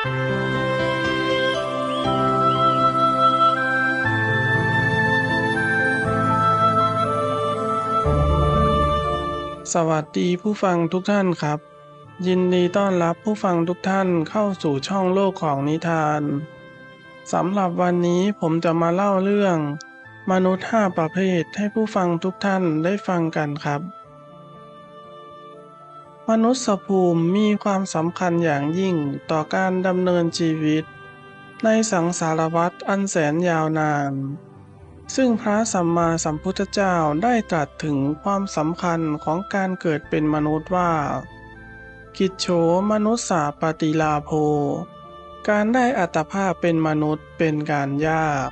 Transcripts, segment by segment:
สวัสดีผู้ฟังทุกท่านครับ ยินดีต้อนรับผู้ฟังทุกท่านเข้าสู่ช่องโลกของนิทานสำหรับวันนี้ผมจะมาเล่าเรื่อง มนุษย์ห้าประเภทให้ผู้ฟังทุกท่านได้ฟังกันครับ มนุษยภูมิมีความสำคัญอย่างยิ่งต่อการดำเนินชีวิต ในสังสารวัฏอันแสนยาวนาน ซึ่งพระสัมมาสัมพุทธเจ้าได้ตรัสถึงความสำคัญของการเกิดเป็นมนุษย์ว่า กิจโฉมนุษสาปฏิลาโภ การได้อัตภาพเป็นมนุษย์เป็นการยาก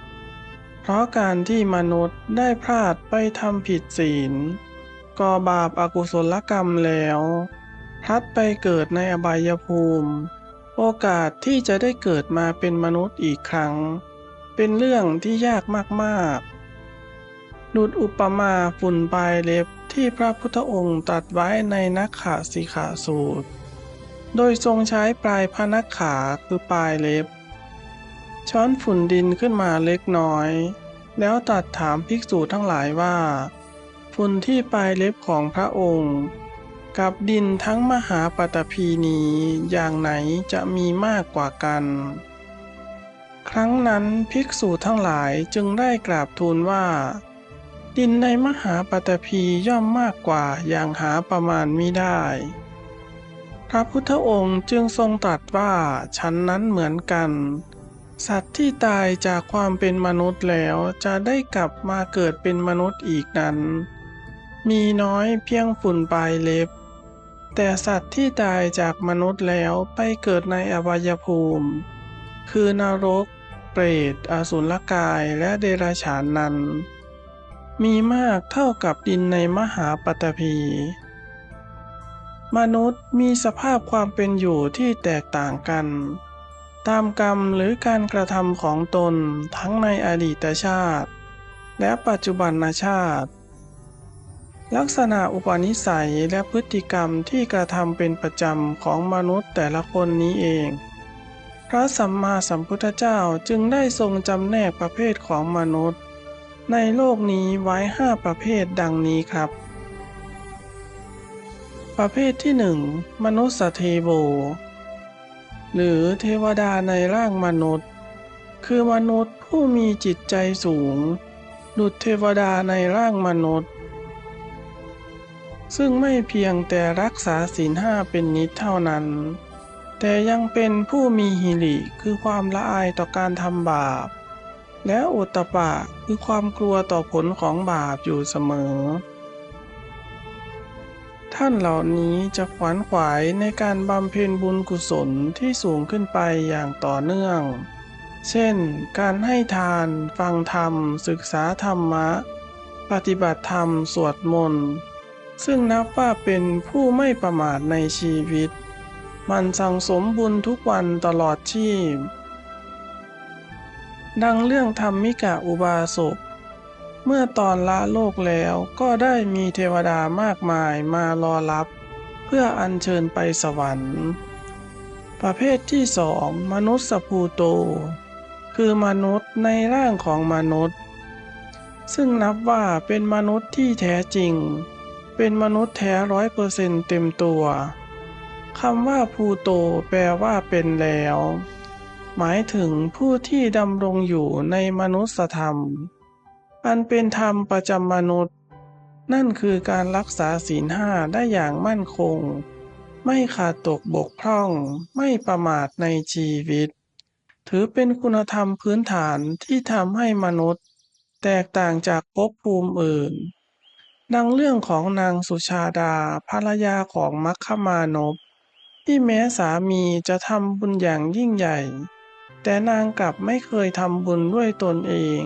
เพราะการที่มนุษย์ได้พลาดไปทำผิดศีลก่อบาปอากุศลกรรมแล้ว พลัดไปเกิดในอบายภูมิ โอกาสที่จะได้เกิดมาเป็นมนุษย์อีกครั้ง เป็นเรื่องที่ยากมากๆดุดอุปมาฝุ่นปลายเล็บที่พระพุทธองค์ตรัสไว้ในนักขาสิขาสูตร โดยทรงใช้ปลายพระนักขาคือปลายเล็บ ช้อนฝุ่นดินขึ้นมาเล็กน้อย แล้วตรัสถามภิกษุทั้งหลายว่า ฝุ่นที่ปลายเล็บของพระองค์ กับดินทั้งมหาปฐพีนี้ อย่างไหนจะมีมากกว่ากัน ครั้งนั้นภิกษุทั้งหลายจึงได้กราบทูลว่า ดินในมหาปฐพีย่อมมากกว่าอย่างหาประมาณมิได้ พระพุทธองค์จึงทรงตรัสว่าฉันนั้นเหมือนกัน สัตว์ที่ตายจากความเป็นมนุษย์แล้วจะได้กลับมาเกิดเป็นมนุษย์อีกนั้นมีน้อยเพียงฝุ่นปลายเล็บ แต่สัตว์ที่ตายจากมนุษย์แล้วไปเกิดในอบายภูมิ คือนรก เปรต อสุรกาย และเดรัจฉานนั้น มีมากเท่ากับดินในมหาปฐพี มนุษย์มีสภาพความเป็นอยู่ที่แตกต่างกัน ตามกรรมหรือการกระทำของตนทั้งในอดีตชาติ และปัจจุบันชาติ ลักษณะอุปนิสัยและพฤติกรรมที่กระทำเป็นประจำของมนุษย์แต่ละคนนี้เอง พระสัมมาสัมพุทธเจ้าจึงได้ทรงจำแนกประเภทของมนุษย์ ในโลกนี้ไว้ห้าประเภทดังนี้ครับ ประเภทที่หนึ่งมนุษย์เทโวหรือเทวดาในร่างมนุษย์ คือมนุษย์ผู้มีจิตใจสูง ดุจเทวดาในร่างมนุษย์ ซึ่งไม่เพียงแต่รักษาศีลห้าเป็นนิดเท่านั้น แต่ยังเป็นผู้มีหิริคือความละอายต่อการทำบาป และอุตตปะคือความกลัวต่อผลของบาปอยู่เสมอ ท่านเหล่านี้จะขวนขวายในการบำเพ็ญบุญกุศลที่สูงขึ้นไปอย่างต่อเนื่อง เช่น การให้ทาน ฟังธรรม ศึกษาธรรมะ ปฏิบัติธรรม สวดมนต์ ซึ่งนับว่าเป็นผู้ไม่ประมาทในชีวิต มันสั่งสมบุญทุกวันตลอดชีพ ดังเรื่องธรรมิกะอุบาสก เมื่อตอนละโลกแล้วก็ได้มีเทวดามากมายมารอรับ เพื่ออัญเชิญไปสวรรค์ ประเภทที่สองมนุษย์สภูโต คือมนุษย์ในร่างของมนุษย์ ซึ่งนับว่าเป็นมนุษย์ที่แท้จริง เป็นมนุษย์แท้ร้อยเปอร์เซ็นต์เต็มตัวคำว่าภูโตแปลว่าเป็นแล้ว หมายถึงผู้ที่ดำรงอยู่ในมนุษยธรรม อันเป็นธรรมประจำมนุษย์ นั่นคือการรักษาศีลห้าได้อย่างมั่นคง ไม่ขาดตกบกพร่อง ไม่ประมาทในชีวิต ถือเป็นคุณธรรมพื้นฐานที่ทำให้มนุษย์ แตกต่างจากภพภูมิอื่น ดังเรื่องของนางสุชาดาภรรยาของมัคคมานพที่แม้สามีจะทำบุญอย่างยิ่งใหญ่ แต่นางกลับไม่เคยทำบุญด้วยตนเอง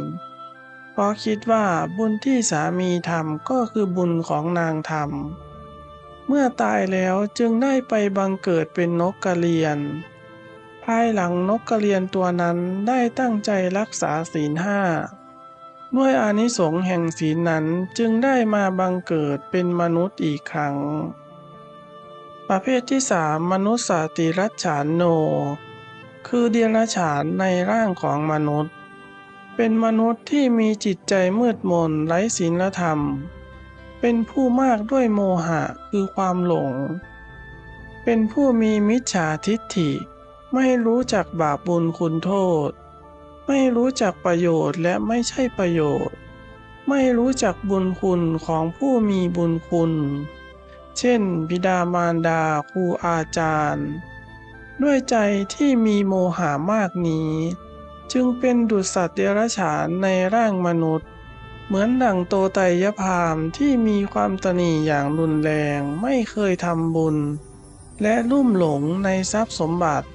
เพราะคิดว่าบุญที่สามีทำก็คือบุญของนางทำเมื่อตายแล้วจึงได้ไปบังเกิดเป็นนกกระเรียน ภายหลังนกกระเรียนตัวนั้นได้ตั้งใจรักษาศีลห้า ด้วยอานิสงส์แห่งศีลนั้นจึงได้มาบังเกิดเป็นมนุษย์อีกครั้ง ประเภทที่สามมนุษย์สาติรัจฉานโน คือเดรัจฉานในร่างของมนุษย์ เป็นมนุษย์ที่มีจิตใจมืดมนไร้ศีลธรรม เป็นผู้มากด้วยโมหะคือความหลง เป็นผู้มีมิจฉาทิฏฐิ ไม่รู้จักบาปบุญคุณโทษ ไม่รู้จักประโยชน์และไม่ใช่ประโยชน์ ไม่รู้จักบุญคุณของผู้มีบุญคุณ เช่น บิดามารดาครูอาจารย์ ด้วยใจที่มีโมหามากนี้ จึงเป็นดุจสัตว์เดรัจฉานในร่างมนุษย์ เหมือนดั่งโตไตรยพามที่มีความตนีอย่างรุนแรงไม่เคยทำบุญ และลุ่มหลงในทรัพย์สมบัติ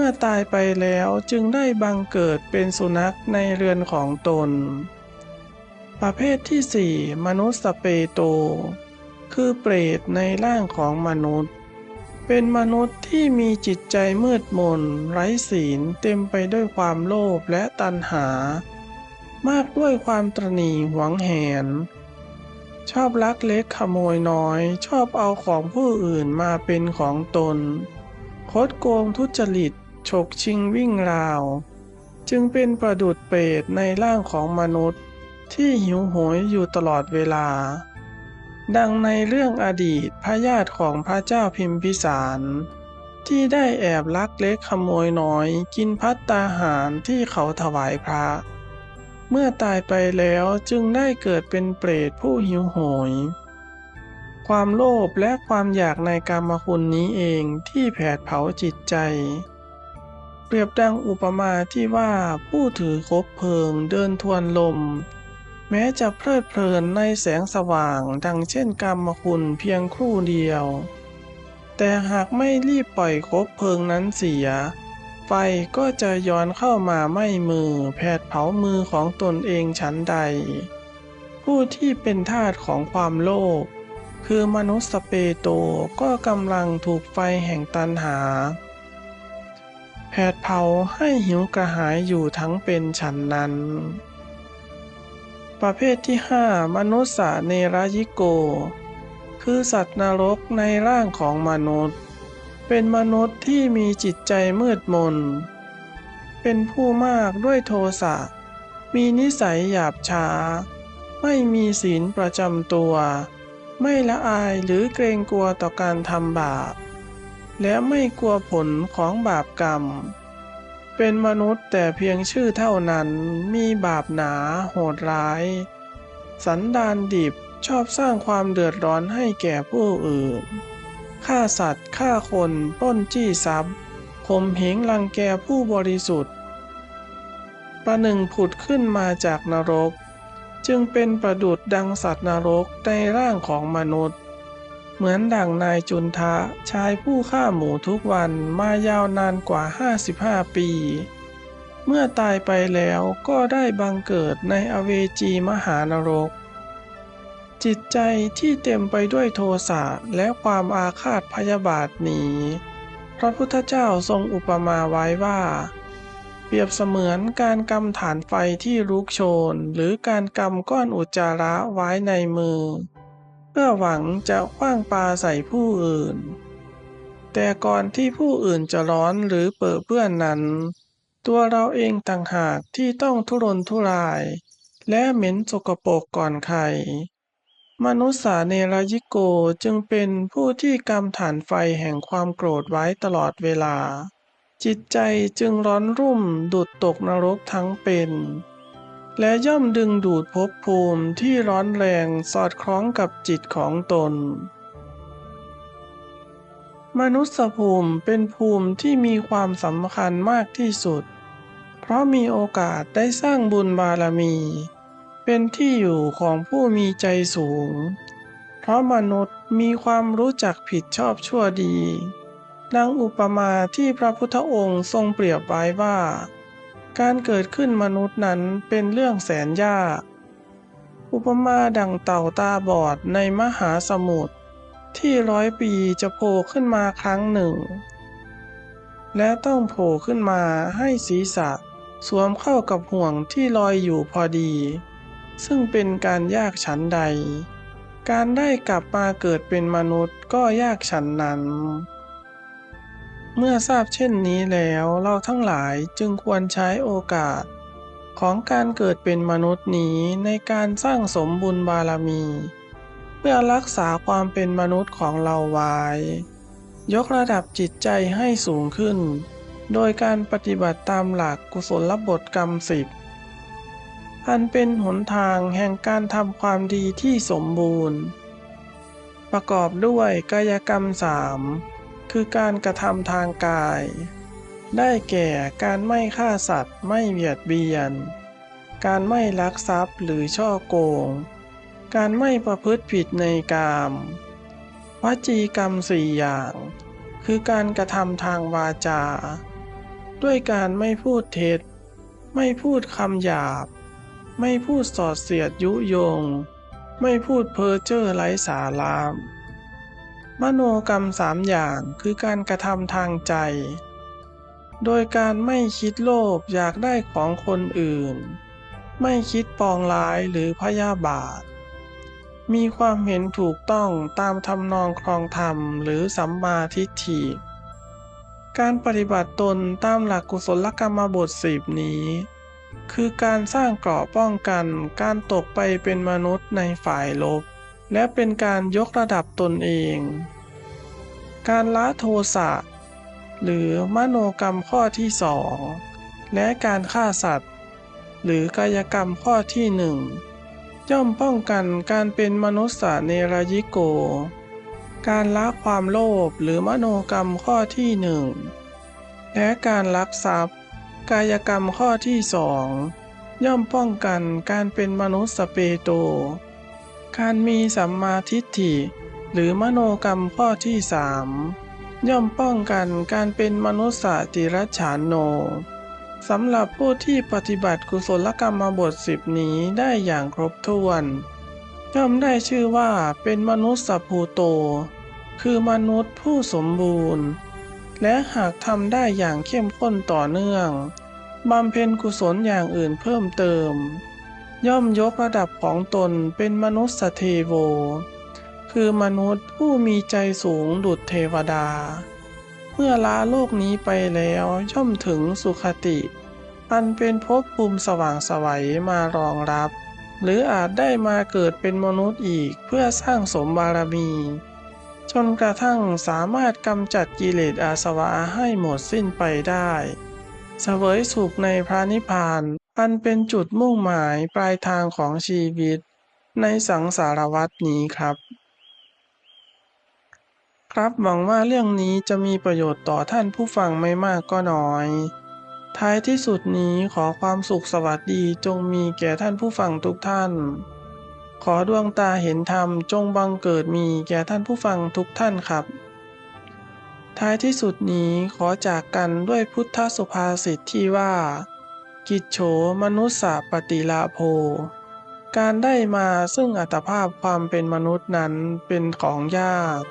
มื่อตายไปแล้วจึงได้บังเกิดเป็นสุนัขในเรือนของตน ประเภทที่สี่มนุษย์สเปโต คือเปรตในร่างของมนุษย์ เป็นมนุษย์ที่มีจิตใจมืดมน ไร้ศีลเต็มไปด้วยความโลภและตัณหา มากด้วยความตรณีหวงแหน ชอบลักเล็กขโมยน้อย ชอบเอาของผู้อื่นมาเป็นของตนคดโกงทุจริต ฉกชิงวิ่งราว จึงเป็นประดุดเปรตในร่างของมนุษย์ที่หิวโหยอยู่ตลอดเวลา ดังในเรื่องอดีตพระญาติของพระเจ้าพิมพิสาร ที่ได้แอบลักเล็กขโมยน้อยกินพัตตาหารที่เขาถวายพระ เมื่อตายไปแล้วจึงได้เกิดเป็นเปรตผู้หิวโหย ความโลภและความอยากในกามคุณนี้เองที่แผดเผาจิตใจ เปรียบดังอุปมาที่ว่าผู้ถือคบเพลิงเดินทวนลม แม้จะเพลิดเพลินในแสงสว่าง ดังเช่นกรรมคุณเพียงครู่เดียว แต่หากไม่รีบปล่อยคบเพลิงนั้นเสีย ไฟก็จะย้อนเข้ามาไหม้มือแผดเผามือของตนเองชั้นใด ผู้ที่เป็นทาสของความโลภคือมนุษย์สเปโตก็กำลังถูกไฟแห่งตันหา แผดเผาให้หิวกระหายอยู่ทั้งเป็นฉันนั้น ประเภทที่ห้ามนุษย์สาเนรยิโก คือสัตว์นรกในร่างของมนุษย์ เป็นมนุษย์ที่มีจิตใจมืดมน เป็นผู้มากด้วยโทสะ มีนิสัยหยาบช้า ไม่มีศีลประจำตัว ไม่ละอายหรือเกรงกลัวต่อการทำบาป และไม่กลัวผลของบาปกรรม เป็นมนุษย์แต่เพียงชื่อเท่านั้นมีบาปหนาโหดร้าย สันดานดิบชอบสร้างความเดือดร้อนให้แก่ผู้อื่น ฆ่าสัตว์ฆ่าคนป้นจี้ทรัพย์ข่มเหงรังแกผู้บริสุทธิ์ ประหนึ่งผุดขึ้นมาจากนรก จึงเป็นประดุดดังสัตว์นรกในร่างของมนุษย์ เหมือนดั่งนายจุนทะชายผู้ฆ่าหมูทุกวันมายาวนานกว่า 55 ปี เมื่อตายไปแล้วก็ได้บังเกิดในอเวจีมหานรก จิตใจที่เต็มไปด้วยโทสะและความอาฆาตพยาบาทนี้พระพุทธเจ้าทรงอุปมาไว้ว่า เปรียบเสมือนการกำฐานไฟที่ลุกโชน หรือการกำก้อนอุจจาระไว้ในมือ พื่อหวังจะคว้างปาใส่ผู้อื่น แต่ก่อนที่ผู้อื่นจะร้อนหรือเปิดเปื้อนนั้น ตัวเราเองต่างหากที่ต้องทุรนทุราย และเหม็นสกปรกก่อนใคร มนุษย์สาเนรยิโกจึงเป็นผู้ที่กำฐานไฟแห่งความโกรธไว้ตลอดเวลา จิตใจจึงร้อนรุ่มดุดตกนรกทั้งเป็น และย่อมดึงดูดภพภูมิที่ร้อนแรงสอดคล้องกับจิตของตน มนุษยภูมิเป็นภูมิที่มีความสำคัญมากที่สุด เพราะมีโอกาสได้สร้างบุญบารมี เป็นที่อยู่ของผู้มีใจสูง เพราะมนุษย์มีความรู้จักผิดชอบชั่วดีดังอุปมาที่พระพุทธองค์ทรงเปรียบไว้ว่า การเกิดขึ้นมนุษย์นั้นเป็นเรื่องแสนยาก อุปมาดังเต่าตาบอดในมหาสมุทรที่ร้อยปีจะโผล่ขึ้นมาครั้งหนึ่ง และต้องโผล่ขึ้นมาให้ศีรษะสวมเข้ากับห่วงที่ลอยอยู่พอดี ซึ่งเป็นการยากฉันใด การได้กลับมาเกิดเป็นมนุษย์ก็ยากฉันนั้น เมื่อทราบเช่นนี้แล้วเราทั้งหลายจึงควรใช้โอกาส ของการเกิดเป็นมนุษย์นี้ในการสร้างสมบุญบารมี เพื่อรักษาความเป็นมนุษย์ของเราไว้ ยกระดับจิตใจให้สูงขึ้น โดยการปฏิบัติตามหลักกุศลบทกรรมสิบอันเป็นหนทางแห่งการทำความดีที่สมบูรณ์ ประกอบด้วยกายกรรมสาม คือการกระทำทางกาย ได้แก่การไม่ฆ่าสัตว์ไม่เบียดเบียน การไม่ลักทรัพย์หรือช่อโกง การไม่ประพฤติผิดในกามวจีกรรมสี่อย่าง คือการกระทำทางวาจา ด้วยการไม่พูดเท็จ ไม่พูดคำหยาบ ไม่พูดสอดเสียดยุยง ไม่พูดเพ้อเจ้อไร้สาระ มโนกรรมสามอย่างคือการกระทำทางใจ โดยการไม่คิดโลภอยากได้ของคนอื่น ไม่คิดปองร้ายหรือพยาบาท มีความเห็นถูกต้องตามทำนองครองธรรมหรือสัมมาทิฏฐิ การปฏิบัติตนตามหลักกุศลกรรมบทสิบนี้ คือการสร้างเกราะป้องกันการตกไปเป็นมนุษย์ในฝ่ายลบ และเป็นการยกระดับตนเอง การละโทสะ หรือมโนกรรมข้อที่สองและการฆ่าสัตว์ หรือกายกรรมข้อที่หนึ่งย่อมป้องกันการเป็นมนุษย์เนรยิโก การละความโลภหรือมโนกรรมข้อที่หนึ่งและการลักทรัพย์ กายกรรมข้อที่สองย่อมป้องกันการเป็นมนุษย์สเปโต การมีสัมมาทิฏฐิ หรือมโนกรรมข้อที่สามย่อมป้องกันการเป็นมนุษย์ติรัจฉานโนสำหรับผู้ที่ปฏิบัติกุศลกรรมบทสิบนี้ได้อย่างครบถ้วน ย่อมได้ชื่อว่าเป็นมนุษย์สัพภูโต คือมนุษย์ผู้สมบูรณ์ และหากทำได้อย่างเข้มข้นต่อเนื่องบำเพ็ญกุศลอย่างอื่นเพิ่มเติม ย่อมยกระดับของตนเป็นมนุษย์เทโว คือมนุษย์ผู้มีใจสูงดุจเทวดา เมื่อลาโลกนี้ไปแล้วย่อมถึงสุขติ อันเป็นภพภูมิสว่างสวัยมารองรับ หรืออาจได้มาเกิดเป็นมนุษย์อีกเพื่อสร้างสมบารมี จนกระทั่งสามารถกำจัดกิเลสอาสวะให้หมดสิ้นไปได้เสวยสุขในพระนิพพาน อันเป็นจุดมุ่งหมายปลายทางของชีวิต ในสังสารวัตนี้ครับ ครับหวังว่าเรื่องนี้จะมีประโยชน์ต่อท่านผู้ฟังไม่มากก็น้อย ท้ายที่สุดนี้ขอความสุขสวัสดีจงมีแก่ท่านผู้ฟังทุกท่าน ขอดวงตาเห็นธรรมจงบังเกิดมีแก่ท่านผู้ฟังทุกท่านครับ ท้ายที่สุดนี้ขอจากกันด้วยพุทธสุภาษิตที่ว่า กิจโฉมนุสสะปฏิลาโภ การได้มาซึ่งอัตภาพความเป็นมนุษย์นั้นเป็นของยาก